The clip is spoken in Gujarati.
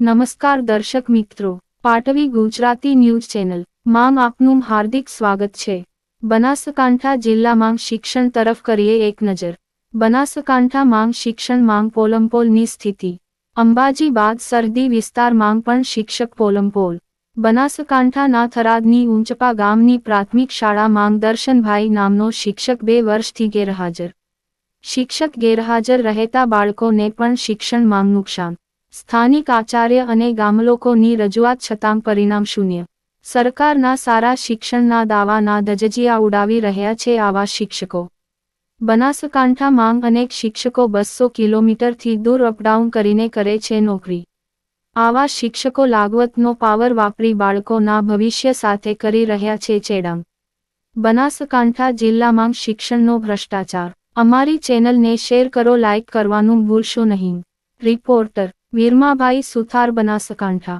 નમસ્કાર દર્શક મિત્રો, પાટવી ગુજરાતી ન્યૂઝ ચેનલ. માં આપનું હાર્દિક સ્વાગત છે. બનાસકાંઠા જિલ્લામાં શિક્ષણ તરફ કરીએ એક નજર. બનાસકાંઠા માંગ શિક્ષણ માંગ પોલમપોલની સ્થિતિ. અંબાજી બાદ સરહદી વિસ્તારમાં પણ શિક્ષક પોલમપોલ બનાસકાંઠાના થરાદની ઊંચપા ગામની પ્રાથમિક શાળામાં દર્શનભાઈ નામનો શિક્ષક બે વર્ષથી ગેરહાજર. શિક્ષક ગેરહાજર રહેતા બાળકોને પણ શિક્ષણ માંગ નુકસાન. સ્થાનિક આચાર્ય અને ગામલોકોની રજૂઆત છતાં પરિણામ શૂન્ય. સરકારના સારા શિક્ષણના દાવાના ધજજિયા ઉડાવી રહ્યા છે આવા શિક્ષકો. બનાસકાંઠા માંગ અનેક શિક્ષકો બસો કિલોમીટરથી દૂર અપડાઉન કરીને કરે છે નોકરી. આવા શિક્ષકો લાગવતનો પાવર વાપરી બાળકોના ભવિષ્ય સાથે કરી રહ્યા છે ચેડાંગ બનાસકાંઠા જિલ્લામાં શિક્ષણનો ભ્રષ્ટાચાર. અમારી ચેનલને શેર કરો લાઇક કરવાનું ભૂલશો નહીં. રિપોર્ટર વીરમાભાઈ સુથાર બનાસકાંઠા.